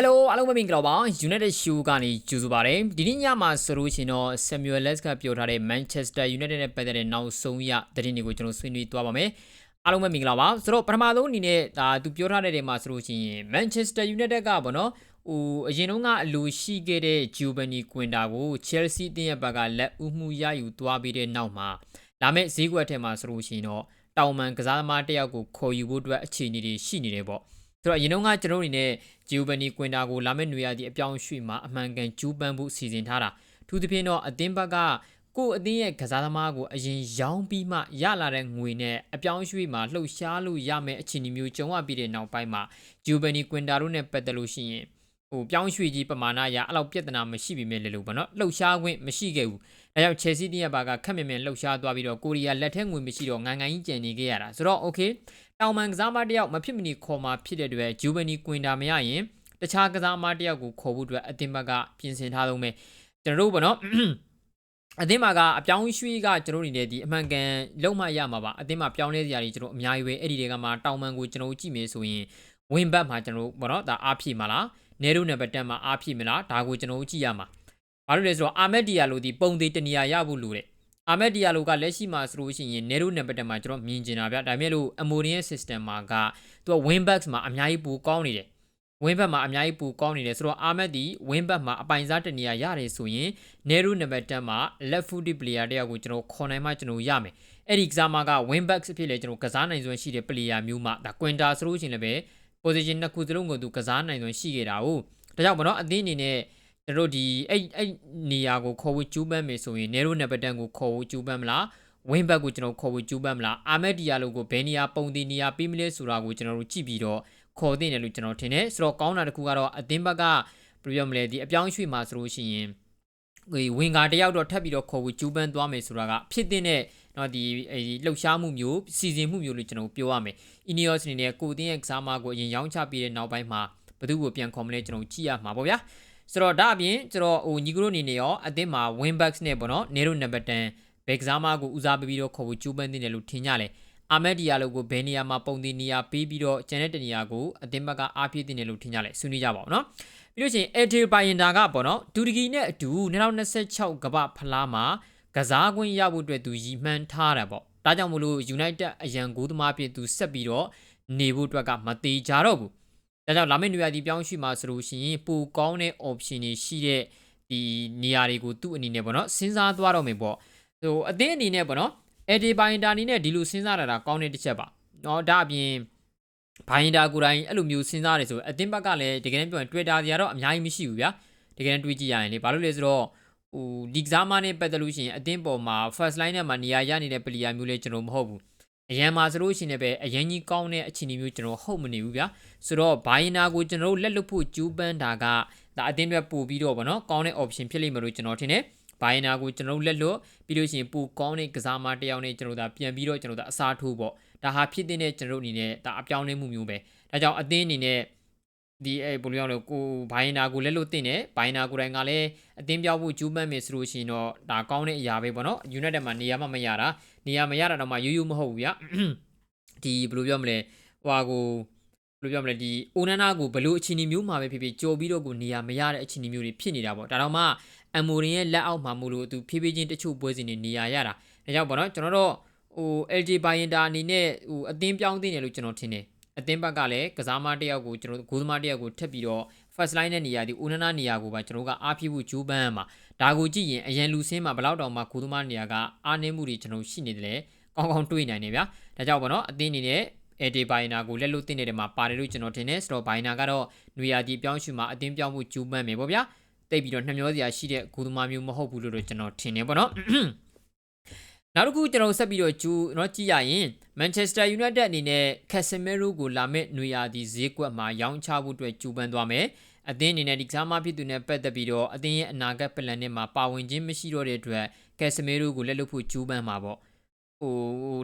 Hello အားလုံးပဲမင်္ဂလာပါ United Show ကနေကြိုဆိုပါရစေဒီနေ့ညမှာဆိုလို့ရှိရင်တော့ Samuel Les ကပြောထားတဲ့ Manchester United နဲ့ပတ်သက်တဲ့နောက်ဆုံးရသတင်းတွေကိုကျွန်တော်ဆွေးနွေးသွားပါမယ်အားလုံးပဲမင်္ဂလာပါဆိုတော့ပထမဆုံးအနေနဲ့ဒါသူပြောထားတဲ့နေရာမှာဆိုလို့ရှိရင် Manchester United ကပေါ့နော်ဟိုအရင်တုန်းကအလိုရှိခဲ့တဲ့ Giovanni Quinta ကို Chelsea တင်းရဲ့ဘက်ကလက်ဦးမှုရယူသွားပြီးတဲ့နောက်မှာလာမယ့်ဈေးကွက်ထဲမှာဆိုလို့ရှိရင်တော့တောင်မန်ကစားသမားတစ်ယောက်ကိုခေါ်ယူဖို့အတွက်အခြေအနေတွေရှိနေတယ်ပေါ့ ဆိုတော့အရင်တုန်းကကျွန်တော်တို့အနေနဲ့ Giovanni Quinta ကိုလာမယ့်နွေရာသီအပြောင်းရွှေ့မှာအမှန်ကန်ကျူးပန်းဖို့စီစဉ်ထားတာထူးသဖြင့်တော့အသင်းဘက်ကကို့အသင်းရဲ့ကစားသမားကိုအရင်ရောင်းပြီးမှရလာတဲ့ငွေနဲ့အပြောင်းရွှေ့မှာလှုပ်ရှားလို့ရမယ့်အခြေအနေမျိုးကြုံရပြီးတဲ့နောက်ပိုင်းမှာ Giovanni Quinta တို့နဲ့ပတ်သက်လို့ရှိရင်ဟိုပြောင်းရွှေ့ကြီးပမာဏအရအဲ့လောက်ပြဿနာမရှိပြီမဲ့လေလို့ပေါ့နော်လှုပ်ရှားခွင့်မရှိခဲ့ဘူးဒါကြောင့် Chelsea တင်းရဲ့ဘာကခက်မြင်မြင်လှုပ်ရှားသွားပြီးတော့ကိုရီးယားလက်ထက်ငွေမရှိတော့ငန်ငန်ကြီးကျန်နေခဲ့ရတာဆိုတော့ okay တောင်မန်ကစားမတယောက်မဖြစ်မနေခေါ်มาဖြစ်တဲ့အတွက်ဂျူဗနီကွင်တာမရရင်တခြားကစားမတယောက်ကိုခေါ်ဖို့အတွက်အသင်းဘက်ကပြင်ဆင်ထားသုံးပဲကျွန်တော်တို့ပေါ့နော်အသင်းမှာကအပြောင်းရွှေ့ကကျွန်တော်တို့နေဒီအမှန်ကန်လုံးမရမှာပါအသင်းမှာပြောင်းလဲစရာတွေကျွန်တော်အများကြီးပဲအဲ့ဒီတွေကမှတောင်မန်ကိုကျွန်တော်ကြည့်မယ်ဆိုရင်ဝင်ဘက်မှာကျွန်တော်ပေါ့နော်ဒါအားဖြည့်မှာလားနေရုံနံပါတ်10မှာအားဖြည့်မလားဒါကိုကျွန်တော်ကြည့်ရမှာဘာလို့လဲဆိုတော့အာမက်ဒီယာလိုဒီပုံသေးတနေရာရဖို့လိုတယ် အာမက်ဒီယာလိုကလက်ရှိမှာဆိုလို့ရှိရင် Nero နံပါတ်10မှာကျွန်တော်မြင်ကျင်တာဗျဒါပေမဲ့လို့ Amorin ရဲ့ system မှာကသူက win backs မှာအများကြီးပိုကောင်းနေတယ် win back မှာအများကြီးပိုကောင်းနေတယ်ဆိုတော့အာမက်ဒီ win back မှာအပိုင်စားတနေရာရတယ်ဆိုရင် Nero နံပါတ်10မှာ left footed player တယောက်ကိုကျွန်တော်ခေါ်နိုင်မှကျွန်တော်ရမယ်အဲ့ဒီကစားမက win back အဖြစ်လေကျွန်တော်ကစားနိုင်စွမ်းရှိတဲ့ player မျိုးမှဒါ Quinta ဆိုလို့ရှိရင်လည်းပဲ position နှစ်ခုစလုံးကိုသူကစားနိုင်စွမ်းရှိခဲ့တာ哦ဒါကြောင့်မနော်အသင်းအနေနဲ့ ကျွန်တော်တို့ဒီအဲ့အဲ့နေရာကိုခေါ်ဝေးကျူးပန်းမယ်ဆိုရင်နေရိုးနံပါတ်တန်ကိုခေါ်ဝေးကျူးပန်းမလားဝင်းဘက်ကိုကျွန်တော်ခေါ်ဝေးကျူးပန်းမလားအာမက်ဒီယာလိုကိုဘယ်နေရာပုံတည်နေရာပေးမလဲဆိုတာကိုကျွန်တော်တို့ကြည့်ပြီးတော့ခေါ်တင်တယ်လို့ကျွန်တော်ထင်တယ်ဆိုတော့ကောင်းတာတစ်ခုကတော့အသင်းဘက်ကပြပြောမလဲဒီအပြောင်းရွှေ့မှာဆိုလို့ရှိရင်ဒီဝင်ကာတယောက်တော့ထပ်ပြီးတော့ခေါ်ဝေကျူးပန်းသွားမယ်ဆိုတာကဖြစ်တဲ့နဲ့နော်ဒီအဲဒီလှုပ်ရှားမှုမျိုးစီစဉ်မှုမျိုးလို့ကျွန်တော်ပြောရမယ်။ Ineos အနေနဲ့ကိုတင်းရဲ့ကစားမကိုအရင်ရောင်းချပြီးတဲ့နောက်ပိုင်းမှာဘသူ့ကိုပြန်ခေါ်မလဲကျွန်တော်ကြည့်ရမှာပေါ့ဗျာ။ ဆိုတော့ဒါအပြင်ကျွန်တော်ဟိုညီကတို့အနေနဲ့ရောအသင်းမှာ win backs နဲ့ပေါ့နော်နေရိုနံပါတ်10ဘယ်ကစားမကိုဦးစားပေးပြီးတော့ခေါ်ဖို့ကြိုးပမ်းနေတယ်လို့ထင်ကြတယ်အာမက်ဒီယာလိုကိုဘယ်နေရာမှာပုံတင်နေရာပေးပြီးတော့ကျန်တဲ့တနေရာကိုအသင်းဘက်ကအားပြေးတင်တယ်လို့ထင်ကြတယ်ဆွေးနွေးကြပါဦးနော်ပြီးလို့ရှိရင် Eddie Bayenda ကပေါ့နော်တူရကီနဲ့အတူ2026ကမ္ဘာဖလားမှာကစားခွင့်ရဖို့အတွက်သူရည်မှန်းထားတာပေါ့ဒါကြောင့်မလို့ United အရန်ဂိုးသမားဖြစ်သူဆက်ပြီးတော့နေဖို့အတွက်ကမသေးကြတော့ဘူး ဒါကြောင့်လာမယ့်နေရာဒီပြောင်းရွှေ့မှာဆိုလို့ရှိရင်ပိုကောင်းတဲ့ option တွေရှိတဲ့ဒီနေရာတွေကိုသူ့အနေနဲ့ပေါ့နော်စဉ်းစားသွားတော့မယ်ပေါ့ဟိုအသင်းအနေနဲ့ပေါ့နော်အဒီဘိုင်တာအနေနဲ့ဒီလိုစဉ်းစားတာကောင်းတဲ့တစ်ချက်ပါနော်ဒါအပြင်ဘိုင်တာကိုယ်တိုင်အဲ့လိုမျိုးစဉ်းစားတယ်ဆိုအသင်းဘက်ကလည်းတကယ်ပြောရင် Twitter တွေကတော့အများကြီးမရှိဘူးဗျာတကယ်တွေးကြည့်ရရင်လေဘာလို့လဲဆိုတော့ဟိုဒီကစားမနဲ့ပတ်သက်လို့ရှိရင်အသင်းပေါ်မှာ first line နဲ့မှနေရာရနေတဲ့ player မျိုးလဲကျွန်တော်မဟုတ်ဘူး အရန်မှာဆိုလို့ရှိရင်လည်းအရန်ကြီးကောင်းတဲ့အခြေအနေမျိုးကျွန်တော်ဟုတ်မနေဘူးဗျာဆိုတော့ဘိုင်နာကိုကျွန်တော်တို့လက်လွတ်ဖို့ကြိုးပမ်းတာကဒါအတင်းတွေပို့ပြီးတော့ဗောနော်ကောင်းတဲ့ option ဖြစ်လိမ့်မယ်လို့ကျွန်တော်ထင်တယ်ဘိုင်နာကိုကျွန်တော်တို့လက်လွတ်ပြီးလို့ရှိရင်ပိုကောင်းတဲ့ကစားမတယောက်နဲ့ကျွန်တော်တို့ဒါပြန်ပြီးတော့ကျွန်တော်တို့အစားထိုးပေါ့ဒါဟာဖြစ်တဲ့ကျွန်တော်တို့အနေနဲ့ဒါအပြောင်းလဲမှုမျိုးပဲဒါကြောင့်အသင်းအနေနဲ့ ဒီအဲဘယ်လိုပြောလဲကိုဘိုင်နာကိုလက်လို့တင်တယ်ဘိုင်နာကိုတိုင်ကလည်းအတင်းပြောက်ဖို့ဂျူးပန်းမယ်ဆိုလို့ရှိရင်တော့ဒါကောင်းတဲ့အရာပဲပေါ့နော် United မှာနေရာမှမရတာနေရာမရတာတော့မှရိုးရိုးမဟုတ်ဘူးဗျဒီဘယ်လိုပြောမလဲဟွာကိုဘယ်လိုပြောမလဲဒီအိုနနာကိုဘယ်လိုအခြေအနေမျိုးမှာပဲဖြစ်ဖြစ်ကြော်ပြီးတော့ကိုနေရာမရတဲ့အခြေအနေမျိုးတွေဖြစ်နေတာပေါ့ဒါတော့မှအမိုရင်ရဲ့လက်အောက်မှာမို့လို့သူဖြည်းဖြည်းချင်းတချို့ပွဲစဉ်တွေနေရာရတာဒါကြောင့်ပေါ့နော်ကျွန်တော်တို့ဟို LG Bayenda အနေနဲ့ဟိုအသင်းပြောင်းသိနေလို့ကျွန်တော်ထင်တယ် အသင်းဘက်ကလည်းကစားမတယောက်ကိုကျွန်တော်ဂိုးသမားတယောက်ကိုထပ်ပြီးတော့ first line နဲ့နေရာဒီဦးနနာနေရာကိုပါကျွန်တော်ကအားဖြည့်ဖို့ဂျိုးပန်းမှာဒါကိုကြည့်ရင်အရန်လူစင်းမှာဘလောက်တောင်မှဂိုးသမားနေရာကအားနည်းမှုတွေကျွန်တော်ရှိနေတယ်လေကောင်းကောင်းတွေးနိုင်နေဗျာဒါကြောင့်ပေါ့နော်အသင်းအနေနဲ့အဲဒီဘိုင်နာကိုလက်လို့တင်နေတဲ့မှာပါတယ်လို့ကျွန်တော်ထင်တယ်ဆိုတော့ဘိုင်နာကတော့နွေရာသီပြောင်းရွှေ့မှာအတင်းပြောင်းမှုဂျိုးပန်းမယ်ပေါ့ဗျာတိတ်ပြီးတော့နှမျောစရာရှိတဲ့ဂိုးသမားမျိုးမဟုတ်ဘူးလို့ကျွန်တော်ထင်တယ်ပေါ့နော် နောက်တစ်ခုကျွန်တော်ဆက်ပြီးတော့ကျူတော့ကြည့်ရရင် Manchester United အနေနဲ့ Casemiro ကိုလာမယ့်နွေရာသီဈေးကွက်မှာရောင်းချဖို့အတွက်ကြိုးပမ်းသွားမယ်။အသင်းအနေနဲ့ဒီကစားမဖြစ်သူနဲ့ပတ်သက်ပြီးတော့အသင်းရဲ့အနာဂတ်ပလန်နဲ့မှာပါဝင်ခြင်းမရှိတော့တဲ့အတွက် Casemiro ကိုလက်လွတ်ဖို့ကြိုးပမ်းမှာပေါ့။ဟို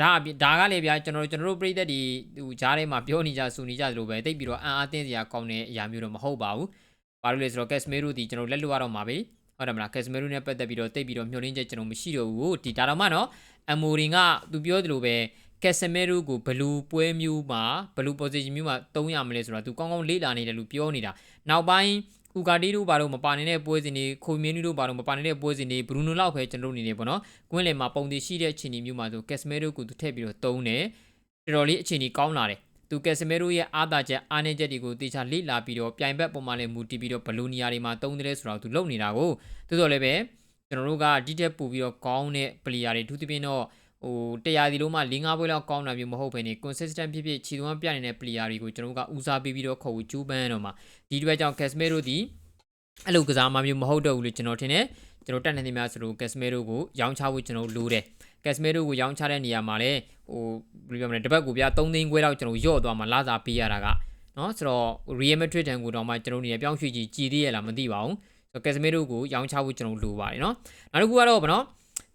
ဒါဒါကလည်းဗျာကျွန်တော်ကျွန်တော်တို့ပြည်သက်ဒီဟိုကြားထဲမှာပြောနေကြဆူနေကြသလိုပဲတိတ်ပြီးတော့အံအားသင့်စရာကောင်းတဲ့အရာမျိုးတော့မဟုတ်ပါဘူး။ဘာလို့လဲဆိုတော့ Casemiro ဒီကျွန်တော်လက်လွတ်ရတော့မှာပဲ။ ဟုတ်တယ်မလား Casemiro နဲ့ပတ်သက်ပြီးတော့တိတ်ပြီးတော့မျှော်လင့်ချက်ကျွန်တော်မရှိတော့ဘူး။ဒီဒါတော့မှနော်အမိုရင်ကသူပြောသလိုပဲကက်ဆမီရိုကိုဘလူးပွဲမျိုးမှာဘလူး position မျိုးမှာတုံးရမလဲဆိုတာသူကောင်းကောင်းလေ့လာနေတယ်လို့ပြောနေတာနောက်ပိုင်းဥကာတီတို့ဘာလို့မပါနေတဲ့ပွဲစဉ်တွေခိုမင်းတို့ဘာလို့မပါနေတဲ့ပွဲစဉ်တွေဘရူနိုလောက်ပဲကျွန်တော်တို့နေနေပေါ့နော်ကွင်းလယ်မှာပုံတည်ရှိတဲ့အခြေအနေမျိုးမှာဆိုကက်ဆမီရိုကိုသူထည့်ပြီးတော့တုံးတယ်တော်တော်လေးအခြေအနေကောင်းလာတယ် သူကက်ဆမီရိုရဲ့အားသာချက်အားနည်းချက်တွေကိုတေချာလေ့လာပြီးတော့ပြိုင်ဘက်ပုံမှန်လည်းမူတည်ပြီးတော့ဘလူးနီယာတွေမှာတုံးတယ်ဆိုတော့သူလုပ်နေတာကိုသို့တော်လည်းပဲကျွန်တော်တို့ကဒီတက်ပို့ပြီးတော့ကောင်းတဲ့ပလီယာတွေအထူးသဖြင့်တော့ဟိုတရားဒီလုံးမှ၄၅ပွဲလောက်ကောင်းတာမျိုးမဟုတ်ဘဲနေ consistent ဖြစ်ဖြစ်ခြေသွမ်းပြနေတဲ့ player တွေကိုကျွန်တော်တို့ကဦးစားပေးပြီးတော့ခေါ်ဖို့ကြိုးပမ်းရတော့မှာဒီအတွက်ကြောင့် Casemiro ဒီအဲ့လိုကစားမှမျိုးမဟုတ်တော့ဘူးလို့ကျွန်တော်ထင်တယ်ကျွန်တော်တက်နေနေများဆိုလို့ Casemiro ကိုရောင်းချဖို့ကျွန်တော်လိုတယ် Casemiro ကိုရောင်းချတဲ့နေရာမှာလည်းဟိုဘယ်လိုပြောမလဲတစ်ပတ်ကိုပြ3သိန်းခွဲလောက်ကျွန်တော်ရော့သွားမှလာစားပေးရတာကနော်ဆိုတော့ Real Madrid တန်ကိုတော့မှကျွန်တော်နေရာပြောင်းရွှေ့ကြည့်ကြည်သေးရလားမသိပါဘူးဆိုတော့ Casemiro ကိုရောင်းချဖို့ကျွန်တော်လိုပါတယ်နော်နောက်တစ်ခုကတော့ဗောနော်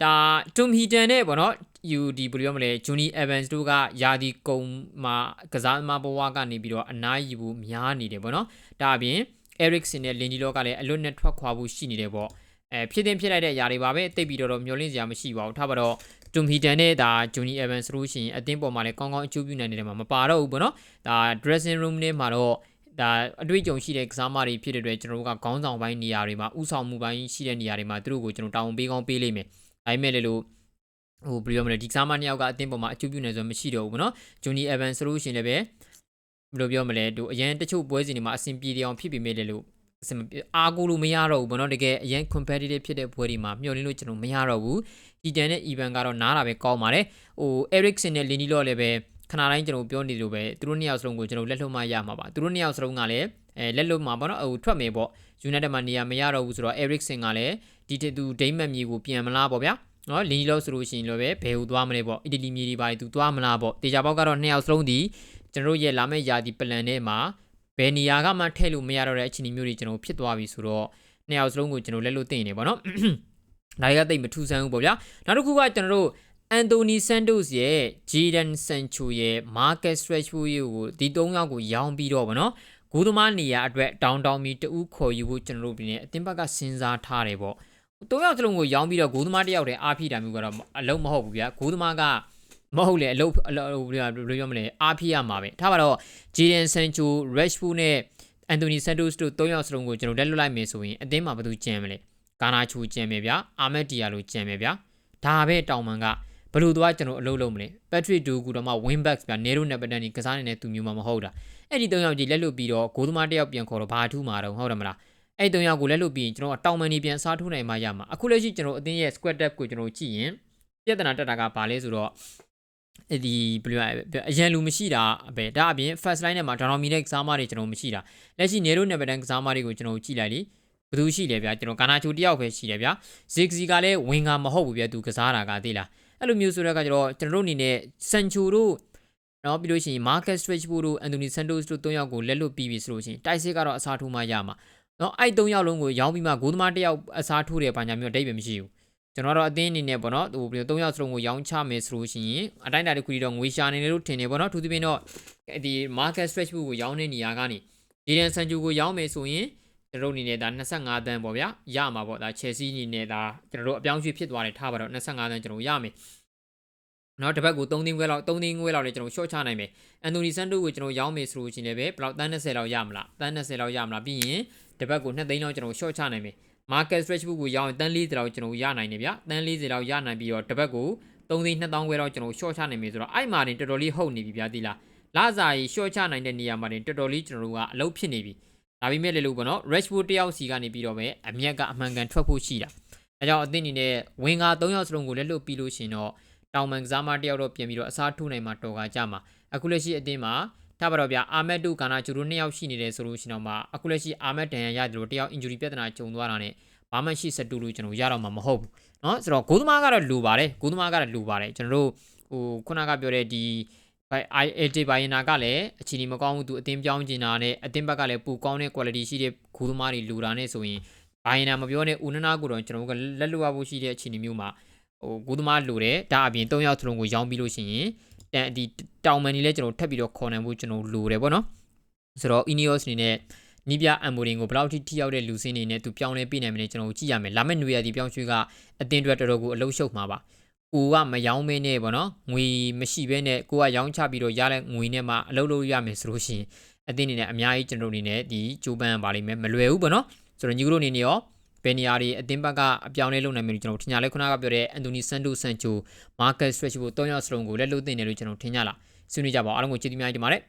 ဒါ Tom Heaton နဲ့ဗောနော် UD ဘယ်လိုပြောမလဲ Johnny Evans တို့ကယာဒီကုံမှာကစားသမားဘဝကနေပြီးတော့အနားယူဖို့များနေတယ်ဗောနော်ဒါအပြင် Eriksen နဲ့ Lindelof ကလည်းအလွတ်နဲ့ထွက်ခွာဖို့ရှိနေတယ်ဗော အဲဖြစ်တင်ဖြစ်လိုက်တဲ့အရာတွေပါပဲတိတ်ပြီးတော့မျောလင့်စရာမရှိပါဘူးထားပါတော့တွန်ဟီတန်နဲ့ဒါဂျူနီအဗန်ဆိုလို့ရှိရင်အသင်းပေါ်မှာလည်းကောင်းကောင်းအကျိုးပြုနိုင်တယ်မှာမပါတော့ဘူးပေါ့နော်ဒါ dressing room နဲ့မှာတော့ဒါအတွေ့အကြုံရှိတဲ့ကစားမတွေဖြစ်တဲ့အတွက်ကျွန်တော်တို့ကခေါင်းဆောင်ပိုင်းနေရာတွေမှာဥဆောင်မှုပိုင်းရှိတဲ့နေရာတွေမှာသူတို့ကိုကျွန်တော်တောင်းပေးကောင်းပေးလိမ့်မယ်။ဒါပေမဲ့လည်းလို့ဟိုဘယ်လိုပြောမလဲဒီကစားမနှစ်ယောက်ကအသင်းပေါ်မှာအကျိုးပြုနေဆိုမရှိတော့ဘူးပေါ့နော်။ဂျူနီအဗန်ဆိုလို့ရှိရင်လည်းပဲဘယ်လိုပြောမလဲသူအရင်တချို့ပွဲစဉ်တွေမှာအဆင်ပြေတယ်အောင်ဖြစ်ပေမဲ့လည်းလို့ အဆင်အားကိုလို့မရတော့ဘူးဘောနော်တကယ်အရန် competitive ဖြစ်တဲ့ပွဲတွေမှာမျှော်လင့်လို့ကျွန်တော်မရတော့ဘူးဒီတန်နဲ့ even ကတော့နားတာပဲကောင်းပါတယ်ဟို Erikson နဲ့ Lini လော့လည်းပဲခဏတိုင်းကျွန်တော်ပြောနေလို့ပဲသူတို့နှစ်ယောက်စလုံးကိုကျွန်တော်လက်လွတ်မှရမှာပါသူတို့နှစ်ယောက်စလုံးကလည်းအဲလက်လွတ်မှာပေါ့နော်ဟိုထွက်မယ်ပေါ့ United မှာနေရာမရတော့ဘူးဆိုတော့ Erikson ကလည်းဒီတူဒိမတ်မြေကိုပြန်မလားပေါ့ဗျာနော်လင်းကြီးလို့ဆိုလို့ရှိရင်လည်းပဲဘယ်ဟိုသွားမလဲပေါ့အီတလီမြေဒီပါသူသွားမလားပေါ့တေချာပေါက်ကတော့နှစ်ယောက်စလုံးဒီကျွန်တော်တို့ရဲ့လာမယ့်ယာဒီပလန်ထဲမှာ ဘယ်နေရာကမှထည့်လို့မရတော့တဲ့အခြေအနေမျိုးတွေကျွန်တော်ဖြစ်သွားပြီဆိုတော့နှစ်ယောက်စလုံးကိုကျွန်တော်လက်လို့သိနေပေါ့နော်ဒါတွေကတိတ်မထူးဆန်းဘူးပေါ့ဗျာနောက်တစ်ခုကကျွန်တော်တို့အန်တိုနီဆန်တိုစ်ရဲ့ဂျီဒန်ဆန်ချူရဲ့မာကက်စရက်ချူရဲ့ကိုဒီ၃ယောက်ကိုရောင်းပြီးတော့ဗောနော်ဂိုးသမားနေရာအတွက်တောင်းတောင်းပြီးတူးခေါ်ယူဖို့ကျွန်တော်တို့ပြည်နေအတင်းဘက်ကစဉ်းစားထားတယ်ပေါ့၃ယောက်စလုံးကိုရောင်းပြီးတော့ဂိုးသမားတစ်ယောက်တည်းအားဖိတာမျိုးကတော့အလုံးမဟုတ်ဘူးဗျာဂိုးသမားက မဟုတ်လေအလုပ်အလုပ်ဘယ်လိုပြောမလဲအားဖိရမှာပဲထားပါတော့ဂျီဒန်ဆန်ချူရက်ရှ်ဖူနဲ့အန်တိုနီဆန်တိုစ်တို့၃ယောက်စလုံးကိုကျွန်တော်လက်လွတ်လိုက်မယ်ဆိုရင်အတင်းမှာဘယ်သူကြံမလဲဂါနာချူကြံမယ်ဗျာအာမက်တီယာလိုကြံမယ်ဗျာဒါပဲတောင်မန်ကဘလို့သွားကျွန်တော်အလုပ်လုပ်မလဲပက်ထရစ်ဒူကူတော့မှ win backs ဗျာနေရိုနဲ့ပတန်ဒီကစားနေတဲ့သူမျိုးမှမဟုတ်တာအဲ့ဒီ၃ယောက်ကြီးလက်လွတ်ပြီးတော့ဂိုးသမားတစ်ယောက်ပြန်ခေါ်တော့ဘာထူးမှာတော့ဟုတ်တယ်မလားအဲ့၃ယောက်ကိုလက်လွတ်ပြီးကျွန်တော်တောင်မန်နေပြန်စားထိုးနိုင်မှရမှာအခုလက်ရှိကျွန်တော်အတင်းရဲ့ squad depth ကိုကျွန်တော်ကြည့်ရင်ပြဿနာတက်တာကဘာလဲဆိုတော့ ဒီဘယ်လိုအရန်လူမရှိတာပဲဒါအပြင် first line ထဲမှာဒေါ်တော်မီနဲ့ကစားမတွေကျွန်တော်မရှိတာလက်ရှိနေရိုနဲ့ပတန်ကစားမတွေကိုကျွန်တော်ကြည့်လိုက်လीဘယ်သူရှိလဲဗျာကျွန်တော်ကာနာချိုတယောက်ပဲရှိတယ်ဗျာဇစ်စီကလည်းဝင်ကမဟုတ်ဘူးဗျာသူကစားတာကသိလားအဲ့လိုမျိုးဆိုတဲ့အခါကျတော့ကျွန်တော်တို့အနေနဲ့ဆန်ချိုတို့နော်ပြီးလို့ရှိရင် Marcus Rashford တို့ Anthony Santos တို့၃ယောက်ကိုလက်လွတ်ပြီးပြီဆိုလို့ရှိရင် တိုက်စစ်ကတော့အစားထိုးမှရမှာနော်အဲ့၃ယောက်လုံးကိုရောင်းပြီးမှဂိုးသမားတစ်ယောက်အစားထိုးတယ်ဘာညာမျိုးအတိတ်ပဲမရှိဘူး ကျွန်တော်တော့အသင်းအနေနဲ့ပေါ့နော်ဟိုပြီးတော့၃ယောက်စလုံးကိုရောင်းချမယ်ဆိုလို့ရှိရင်အတိုင်းအတာတစ်ခုတည်းတော့ငွေရှာနေတယ်လို့ထင်တယ်ပေါ့နော်ထူးသဖြင့်တော့ဒီ Marcus Rashford ကိုရောင်းတဲ့နေရာကနေ Jadon Sancho ကိုရောင်းမယ်ဆိုရင်ကျွန်တော်တို့အနေနဲ့ဒါ25တန်းပေါ့ဗျာရမှာပေါ့ဒါ Chelsea အနေနဲ့ဒါကျွန်တော်တို့အပြောင်းရွှေ့ဖြစ်သွားတယ်ထားပါတော့25တန်းကျွန်တော်ရမယ်နော်တစ်ပတ်ကို3သိန်းခွဲလောက်3သိန်းခွဲလောက်လည်းကျွန်တော် short ချနိုင်မယ်အန်တိုနီဆန်တိုကိုကျွန်တော်ရောင်းမယ်ဆိုလို့ရှိရင်လည်းပဲဘယ်လောက်တန်း20လောက်ရမလားတန်း20လောက်ရမလားပြီးရင်တစ်ပတ်ကို2သိန်းလောက်ကျွန်တော် short ချနိုင်မယ် market stretch book ကိုရောင်းရင်တန်း40လောက်ကျွန်တော်ရနိုင်တယ်ဗျတန်း40လောက်ရနိုင်ပြီးတော့တစ်ပတ်ကို3သိန်း2000ခွဲလောက်ကျွန်တော် short ချနိုင်မယ်ဆိုတော့အဲ့မှာတင်တော်တော်လေးဟုတ်နေပြီဗျာဒီလားလာစာရီ short ချနိုင်တဲ့နေရာမှာတင်တော်တော်လေးကျွန်တော်တို့ကအလုပ်ဖြစ်နေပြီဒါပေမဲ့လည်းလို့ပေါ့နော် Rashford တယောက်စီကနေပြီးတော့ပဲအမျက်ကအမှန်ကန်ထွက်ဖို့ရှိတာအဲကြောင့်အသင်းအနေနဲ့ဝင်ကာ3ယောက်စလုံးကိုလည်းလွတ်ပြီးလို့ရှင်တော့တောင်မန်ကစားမတယောက်တော့ပြင်ပြီးတော့အစားထိုးနိုင်မှာတော်ကကြမှာအခုလက်ရှိအသင်းမှာ ထားပါတော့ဗျာအာမက်တို့ကာနာကျူတို့နှစ်ယောက်ရှိနေတယ်ဆိုလို့ရှိတော့မှအခုလက်ရှိအာမက်ဒန်ရရတယ်လို့တယောက် injury ပြဿနာကြုံသွားတာနဲ့ဘာမှရှိစတူလို့ကျွန်တော်ရတော့မှာမဟုတ်ဘူးเนาะဆိုတော့ဂိုးသမားကတော့လူပါတယ်ဂိုးသမားကတော့လူပါတယ်ကျွန်တော်တို့ဟိုခုနကပြောတဲ့ဒီ ILT ဘိုင်နာကလည်းအချီနီမကောင်းဘူးသူအတင်းပြောင်းကျင်တာနဲ့အတင်းဘက်ကလည်းပူကောင်းတဲ့ quality ရှိတဲ့ဂိုးသမားတွေလူတာနဲ့ဆိုရင်ဘိုင်နာမပြောနဲ့ဦးနနာကိုတော့ကျွန်တော်တို့ကလက်လွတ်ရဖို့ရှိတဲ့အခြေအနေမျိုးမှာဟိုဂိုးသမားလိုတယ်ဒါအပြင်၃ယောက်စလုံးကိုရောင်းပြီးလို့ရှိရင်တန် ဒီတောင်မန်ကြီးလည်းကျွန်တော်ထပ်ပြီးတော့ခေါ်နိုင်ဖို့ကျွန်တော်လိုတယ်ပေါ့နော်ဆိုတော့ Ineos အနေနဲ့နီးပြအမ်မိုဒင်ကိုဘယ်လောက်ထိထိရောက်တဲ့လူစင်းနေနဲ့သူပြောင်းလဲပြနိုင်မလဲကျွန်တော်ကြည့်ရမယ်လာမယ့်နွေရာသီပြောင်းရွှေ့ကအတင်းအတွက်တော်တော်ကိုအလုံးရှုပ်မှာပါကိုကမယောင်းမင်းနဲ့ပေါ့နော်ငွေမရှိဘဲနဲ့ကိုကရောင်းချပြီးတော့ရတဲ့ငွေနဲ့မှအလုပ်လုပ်ရမယ်ဆိုလို့ရှိရင်အသင်းအနေနဲ့အများကြီးကျွန်တော်တို့အနေနဲ့ဒီကြိုးပမ်းပါလိမ့်မယ်မလွယ်ဘူးပေါ့နော်ဆိုတော့ညီကတို့အနေနဲ့ရော ဘယ်နေရာတွေအသင်းဘက်ကအပြောင်းလဲလုပ်နိုင်မယ်လို့ကျွန်တော်ထင်ကြလဲခုနကပြောတဲ့အန်တိုနီဆန်တိုဆန်ချိုမာကတ်စထရက်ချ်ကို၃ယောက်စလုံးကိုလက်လွတ်တင်တယ်လို့ကျွန်တော်ထင်ကြလားဆွေးနွေးကြပါအောင်အားလုံးကိုကျေးဇူးများကြီးတင်ပါတယ်